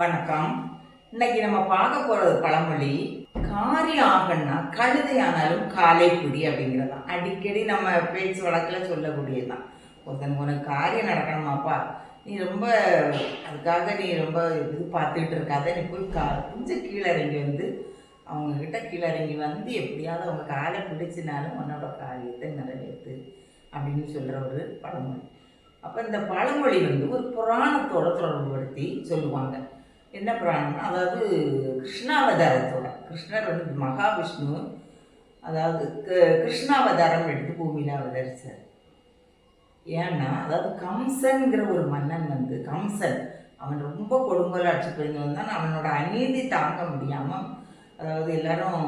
வணக்கம். இன்னைக்கு நம்ம பார்க்க போறது பழமொழி காரி ஆகன்னா கழுதை ஆனாலும் காலை பிடி அப்படிங்கிறதான் அடிக்கடி நம்ம பேச்சு வழக்கில் சொல்லக்கூடியதுதான். ஒருத்தன் உனக்கு காரியம் நடக்கணுமாப்பா நீ ரொம்ப அதுக்காக நீ ரொம்ப இது பார்த்துக்கிட்டு இருக்காத. நீ போய் கா கொஞ்சம் கீழே இறங்கி வந்து அவங்க கிட்ட கீழே இறங்கி வந்து எப்படியாவது அவங்க காலை பிடிச்சினாலும் உன்னோட காரியத்தை நிறைவேற்று அப்படின்னு சொல்கிற ஒரு பழமொழி. அப்போ இந்த பழமொழி வந்து ஒரு புராணத்தோட தொடர்புபடுத்தி சொல்லுவாங்க. என்ன புராணம்னா அதாவது கிருஷ்ணாவதாரத்தோட கிருஷ்ணர் வந்து மகாவிஷ்ணு அதாவது க- கிருஷ்ணாவதாரம் எடுத்து பூமியில் அவதரிச்சார். ஏன்னா அதாவது கம்சன்கிற ஒரு மன்னன் வந்து கம்சன் அவன் ரொம்ப கொடுங்கோலாட்சி புரிஞ்சவன் தான். அவனோட அநீதி தாங்க முடியாமல் அதாவது எல்லாரும்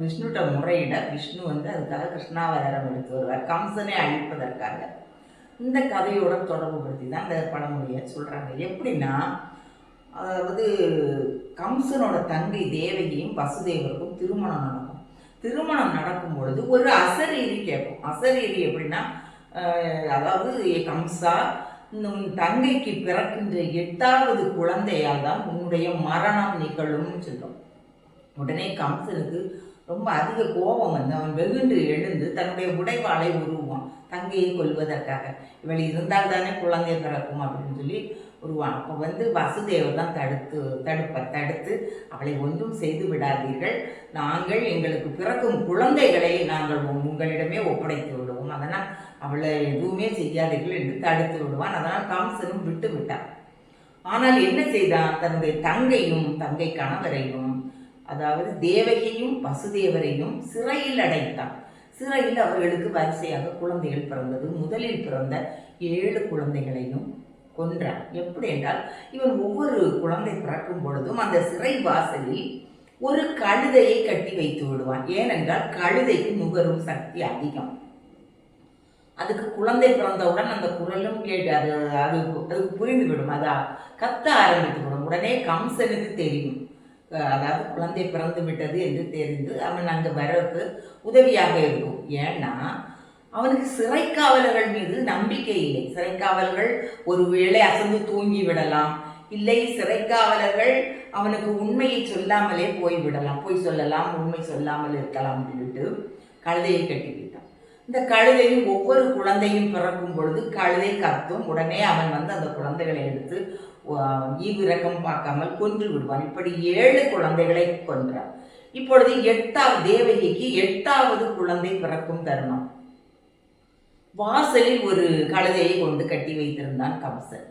விஷ்ணுட்ட முறையிட விஷ்ணு வந்து அதுக்காக கிருஷ்ணாவதாரம் எடுத்து வருவார். கம்சனை அழிப்பதற்காக. இந்த கதையோட தொடர்புபடுத்தி தான் அந்த பழமொழியை சொல்கிறாங்க எப்படின்னா அதாவது கம்சனோட தங்கை தேவகியும் வசுதேவருக்கும் திருமணம் நடக்கும். திருமணம் நடக்கும் பொழுது ஒரு அசரீரி கேட்கும். அசரீரி எப்படின்னா அதாவது கம்சா உன் தங்கைக்கு பிறக்கின்ற எட்டாவது குழந்தையால் தான் உன்னுடைய மரணம் நிகழும்னு சொல்லும். உடனே கம்சனுக்கு ரொம்ப அதிக கோபம் வந்து அவன் வெகுண்டு எழுந்து தன்னுடைய உடைவாளை உருவான் தங்கையை கொல்வதற்காக. இவள் இருந்தால் தானே குழந்தை பிறக்கும் அப்படின்னு சொல்லி உருவான் அப்போ வந்து வசுதேவர் தான் தடுத்து தடுப்ப தடுத்து அவளை ஒன்றும் செய்து விடாதீர்கள். நாங்கள் எங்களுக்கு பிறக்கும் குழந்தைகளை நாங்கள் உங்களிடமே ஒப்படைத்து விடுவோம். அதனால் அவளை எதுவுமே செய்யாதீர்கள் என்று தடுத்து விடுவான். அதனால் காம்சனும் விட்டு விட்டான் ஆனால் என்ன செய்தான்? தன்னுடைய தங்கையும் தங்கை கணவரையும் அதாவது தேவகியும் வசுதேவரையும் சிறையில் அடைத்தான். சிறையில் அவர்களுக்கு வரிசையாக குழந்தைகள் பிறந்தது. முதலில் பிறந்த ஏழு குழந்தைகளையும் கொன்றான். எப்படி என்றால் இவன் ஒவ்வொரு குழந்தை பிறக்கும் பொழுதும் அந்த சிறை வாசலில் ஒரு கழுதையை கட்டி வைத்து விடுவான். ஏனென்றால் கழுதைக்கு நுகரும் சக்தி அதிகம். அதுக்கு குழந்தை பிறந்தவுடன் அந்த குரலும் கேட்டு அது அது அதுக்கு புரிந்துவிடும். அதா கத்த ஆரம்பித்து விடும். உடனே கம்சனுக்கு தெரியும். அதாவது குழந்தை பிறந்து விட்டது என்று தெரிந்து அவன் அங்கே வரவுக்கு உதவியாக இருக்கும். ஏன்னா அவனுக்கு சிறைக்காவலர்கள் மீது நம்பிக்கை இல்லை. சிறைக்காவலர்கள் ஒருவேளை அசந்து தூங்கி விடலாம் இல்லை சிறைக்காவலர்கள் அவனுக்கு உண்மையை சொல்லாமலே போய்விடலாம். போய் சொல்லலாம் உண்மை சொல்லாமல் இருக்கலாம் சொல்லிட்டு கழுதையை கட்டிவிட்டான். இந்த கழுதையும் ஒவ்வொரு குழந்தையும் பிறக்கும் பொழுது கழுதை கத்தும். உடனே அவன் வந்து அந்த குழந்தைகளை எடுத்து ஈவிரக்கம் பார்க்காமல் கொன்று விடுவான். இப்படி ஏழு குழந்தைகளை கொன்றான். இப்பொழுது எட்டாவது தேவகிக்கு எட்டாவது குழந்தை பிறக்கும் தருணம். வாசலில் ஒரு கழுதையை கொண்டு கட்டி வைத்திருந்தான் கம்சன்.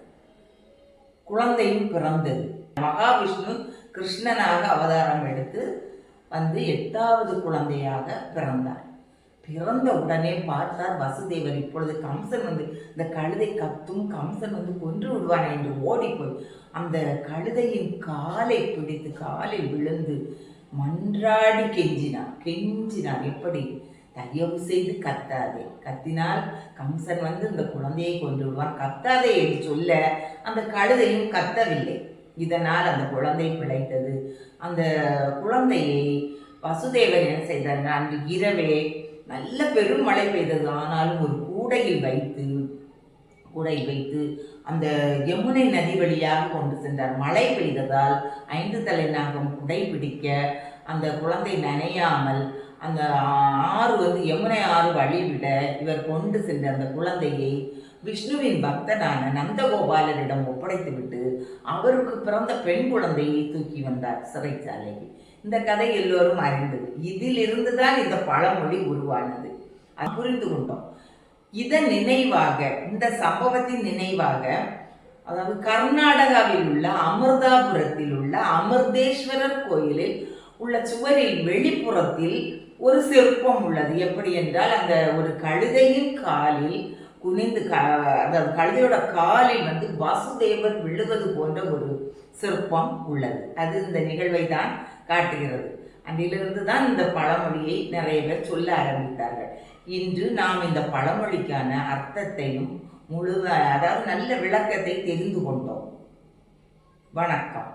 குழந்தையும் பிறந்தது. மகாவிஷ்ணு கிருஷ்ணனாக அவதாரம் எடுத்து வந்து எட்டாவது குழந்தையாக பிறந்தார். பிறந்த உடனே பார்த்தார் வசுதேவர். இப்பொழுது கம்சன் வந்து இந்த கழுதை கத்தும் கம்சன் வந்து கொன்று விடுவான் என்று ஓடிப்போய் அந்த கழுதையின் காலை பிடித்து காலை விழுந்து மன்றாடி கெஞ்சினான். கெஞ்சினார் எப்படி? தயவு செய்து கத்தாதே. கத்தினால் கம்சன் வந்து இந்த குழந்தையை கொண்டு விடுவான். கத்தாதே என்று சொல்ல அந்த கழுதையும் கத்தவில்லை. இதனால் அந்த குழந்தை பிழைத்தது. அந்த குழந்தையை வசுதேவர் என்ன செய்தார்? அன்று இரவே நல்ல பெரும் மழை பெய்தது. ஆனாலும் ஒரு கூடையில் வைத்து கூடையில் வைத்து அந்த யமுனை நதி வழியாக கொண்டு சென்றார். மழை பெய்ததால் ஐந்து தலை நாகம் குடை பிடிக்க அந்த குழந்தை நனையாமல் அந்த ஆறு வந்து யமுனை ஆறு வழிவிட இவர் கொண்டு சென்ற அந்த குழந்தையை விஷ்ணுவின் பக்தனான நந்தகோபாலரிடம் ஒப்படைத்துவிட்டு அவருக்கு பிறந்த பெண் குழந்தையை தூக்கி வந்தார் சிறைச்சாலைக்கு இந்த கதை எல்லோரும் அறிந்தது. இதிலிருந்து தான் இந்த பழமொழி உருவானது. அது புரிந்து கொண்டோம். இதன் நினைவாக இந்த சம்பவத்தின் நினைவாக அதாவது கர்நாடகாவில் உள்ள அமிர்தாபுரத்தில் உள்ள அமிர்தேஸ்வரர் கோயிலில் உள்ள சுவரில் வெளிப்புறத்தில் ஒரு சிற்பம் உள்ளது. எப்படி என்றால் அந்த ஒரு கழுதையின் காலில் குனிந்து க அதாவது கழுதையோட காலில் வந்து வாசுதேவர் விழுவது போன்ற ஒரு சிற்பம் உள்ளது. அது இந்த நிகழ்வை தான் காட்டுகிறது. அதிலிருந்து தான் இந்த பழமொழியை நிறைய பேர் சொல்ல ஆரம்பித்தார்கள். இன்று நாம் இந்த பழமொழிக்கான அர்த்தத்தையும் முழு அதாவது நல்ல விளக்கத்தை தெரிந்து கொண்டோம். வணக்கம்.